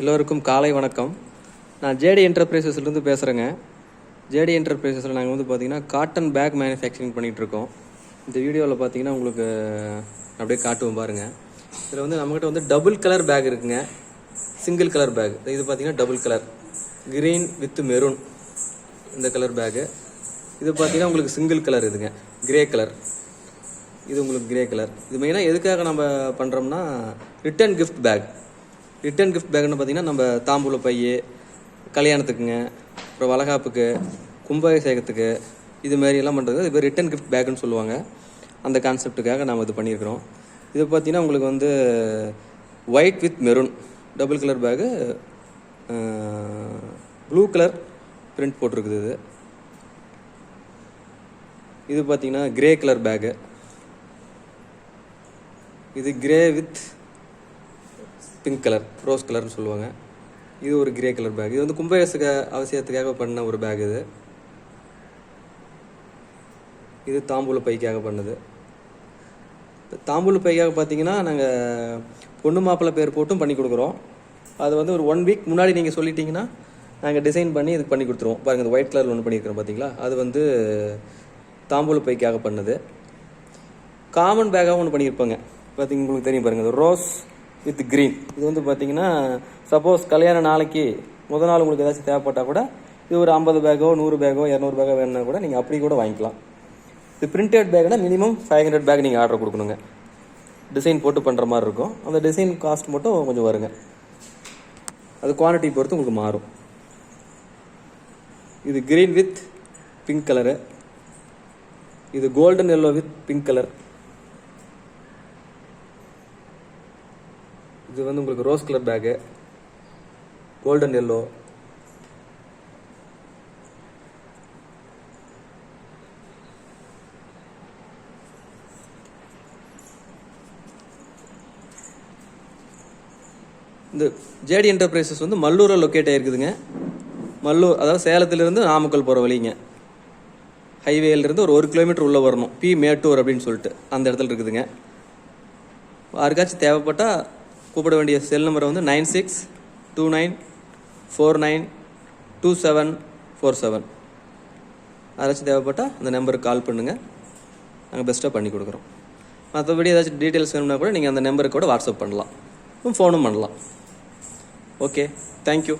எல்லோருக்கும் காலை வணக்கம். நான் ஜேடி என்டர்பிரைசஸ்லேருந்து பேசுகிறேங்க ஜேடி என்டர்பிரைசஸில் நாங்கள் வந்து பார்த்திங்கன்னா காட்டன் பேக் மேனுஃபேக்சரிங் பண்ணிகிட்ருக்கோம் இந்த வீடியோவில் பார்த்தீங்கன்னா உங்களுக்கு அப்படியே காட்டுவோம் பாருங்கள் இதில் வந்து நம்மகிட்ட வந்து டபுள் கலர் பேக் இருக்குங்க. சிங்கிள் கலர் பேக் இது பார்த்தீங்கன்னா double colour green with maroon இந்த கலர் பேக்கு இது பார்த்தீங்கன்னா உங்களுக்கு சிங்கிள் கலர் இதுங்க. கிரே கலர் இது உங்களுக்கு கிரே கலர் இது மெயினாக எதுக்காக நம்ம பண்ணுறோம்னா return gift bag return gift பேக்னு பார்த்தீங்கன்னா நம்ம தாம்பூல பை கல்யாணத்துக்குங்க அப்புறம் வளகாப்புக்கு கும்பாபிஷேகத்துக்கு இது மாதிரி எல்லாம் பண்ணுறது இது பேர் ரிட்டர்ன் கிஃப்ட் பேக்குன்னு சொல்லுவாங்க. அந்த கான்செப்ட்டுக்காக நாம் இது பண்ணியிருக்கிறோம். இது பார்த்தீங்கன்னா உங்களுக்கு வந்து white with maroon double colour bag blue colour print போட்டிருக்குது இது. இது பார்த்தீங்கன்னா கிரே கலர் பேகு இது grey with pink colour rose கலர்னு சொல்லுவாங்க. இது ஒரு கிரே கலர் பேக் இது வந்து கும்பாபிஷேக அவசியத்துக்காக பண்ண ஒரு பேக் இது. இது தாம்பூல பைக்காக பண்ணது. தாம்பூல பைக்காக பார்த்தீங்கன்னா நாங்கள் பொண்ணு மாப்பிள்ளை பேர் போட்டும் பண்ணி கொடுக்குறோம். அது வந்து ஒரு ஒன் வீக் முன்னாடி நீங்கள் சொல்லிட்டீங்கன்னா நாங்கள் டிசைன் பண்ணி இதுக்கு பண்ணி கொடுத்துருவோம். பாருங்கள் இந்த ஒயிட் கலரில் ஒன்று பண்ணியிருக்கிறோம் பார்த்தீங்களா? அது வந்து தாம்பூல பைக்காக பண்ணது. காமன் பேக்காகவும் ஒன்று பண்ணியிருப்பாங்க. பார்த்தீங்க உங்களுக்கு தெரியும் பாருங்கள் ரோஸ் வித் க்ரீன். இது வந்து பார்த்தீங்கன்னா சப்போஸ் கல்யாண நாளைக்கு முதல் நாள் உங்களுக்கு ஏதாச்சும் தேவைப்பட்டால் கூட இது ஒரு ஐம்பது பேக்கோ நூறு பேக்கோ இரநூறு பேக்கோ வேணும்னா கூட நீங்கள் அப்படி கூட வாங்கிக்கலாம். இது பிரிண்டட் பேக்னா மினிமம் ஃபைவ் ஹண்ட்ரட் பேக் நீங்கள் ஆர்டர் கொடுக்கணுங்க. டிசைன் போட்டு பண்ணுற மாதிரி இருக்கும். அந்த டிசைன் காஸ்ட் மட்டும் கொஞ்சம் வருங்க. அது குவான்டிட்டி பொறுத்து உங்களுக்கு மாறும். இது க்ரீன் வித் பிங்க் கலரு இது golden yellow with pink colour இது வந்து உங்களுக்கு rose colour bag golden yellow இந்த ஜேடி என்டர்பிரைசஸ் வந்து மல்லூரில் லொக்கேட் ஆகிருக்குதுங்க மல்லூர் அதாவது சேலத்திலேருந்து நாமக்கல் போகிற வழிங்க. ஹைவேலேருந்து ஒரு ஒரு கிலோமீட்டர் உள்ளே வரணும். பி மேட்டூர் அப்படின்னு சொல்லிட்டு அந்த இடத்துல இருக்குதுங்க. யாருக்காச்சும் தேவைப்பட்டால் கூப்பிட வேண்டிய செல் நம்பரை வந்து nine six two nine four nine two seven four seven யாராச்சும் தேவைப்பட்டால் அந்த நம்பருக்கு கால் பண்ணுங்கள் நாங்கள் பெஸ்ட்டாக பண்ணி கொடுக்குறோம். மற்றபடி ஏதாச்சும் டீட்டெயில்ஸ் வேணும்னா கூட நீங்கள் அந்த நம்பருக்கு கூட வாட்ஸ்அப் பண்ணலாம். ஃபோனும் பண்ணலாம். Okay thank you